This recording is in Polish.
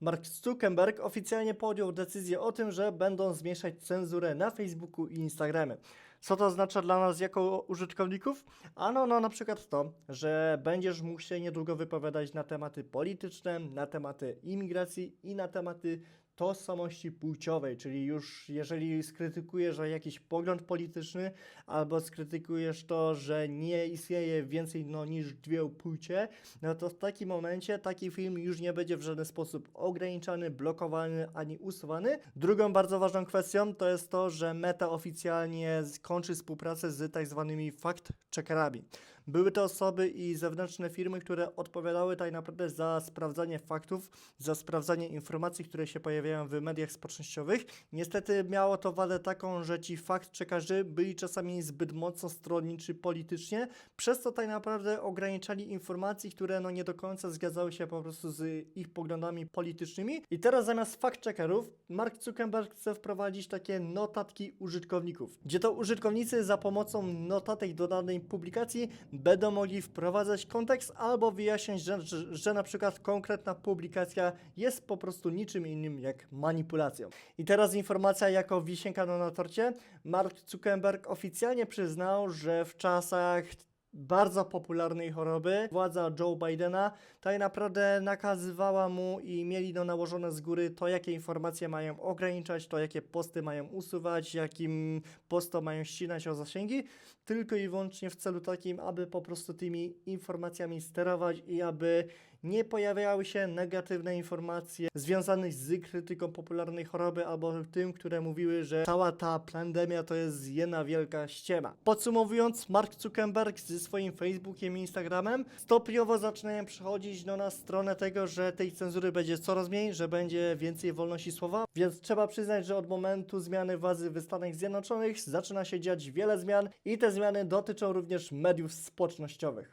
Mark Zuckerberg oficjalnie podjął decyzję o tym, że będą zmniejszać cenzurę na Facebooku i Instagramie. Co to oznacza dla nas jako użytkowników? Ano, no na przykład to, że będziesz mógł się niedługo wypowiadać na tematy polityczne, na tematy imigracji i na tematy tożsamości płciowej, czyli już jeżeli skrytykujesz jakiś pogląd polityczny albo skrytykujesz to, że nie istnieje więcej no, niż dwie płcie, no to w takim momencie taki film już nie będzie w żaden sposób ograniczany, blokowany ani usuwany. Drugą bardzo ważną kwestią to jest to, że Meta oficjalnie kończy współpracę z tak zwanymi fact-checkerami. Były to osoby i zewnętrzne firmy, które odpowiadały tak naprawdę za sprawdzanie faktów, za sprawdzanie informacji, które się pojawiają w mediach społecznościowych. Niestety miało to wadę taką, że ci fact-checkerzy byli czasami zbyt mocno stronniczy politycznie, przez co tak naprawdę ograniczali informacji, które no nie do końca zgadzały się po prostu z ich poglądami politycznymi. I teraz zamiast fact-checkerów Mark Zuckerberg chce wprowadzić takie notatki użytkowników, gdzie to użytkownicy za pomocą notatek do danej publikacji będą mogli wprowadzać kontekst albo wyjaśniać, że, że, że na przykład konkretna publikacja jest po prostu niczym innym jak manipulacją. I teraz informacja jako wisienka na torcie. Mark Zuckerberg oficjalnie przyznał, że w czasach bardzo popularnej choroby. Władza Joe Bidena tak naprawdę nakazywała mu i mieli no nałożone z góry to, jakie informacje mają ograniczać, to, jakie posty mają usuwać, jakim postom mają ścinać o zasięgi, tylko i wyłącznie w celu takim, aby po prostu tymi informacjami sterować i aby nie pojawiały się negatywne informacje związane z krytyką popularnej choroby albo tym, które mówiły, że cała ta pandemia to jest jedna wielka ściema. Podsumowując, Mark Zuckerberg ze swoim Facebookiem i Instagramem stopniowo zaczynają przechodzić no, na stronę tego, że tej cenzury będzie coraz mniej, że będzie więcej wolności słowa, więc trzeba przyznać, że od momentu zmiany władzy w Stanach Zjednoczonych zaczyna się dziać wiele zmian i te zmiany dotyczą również mediów społecznościowych.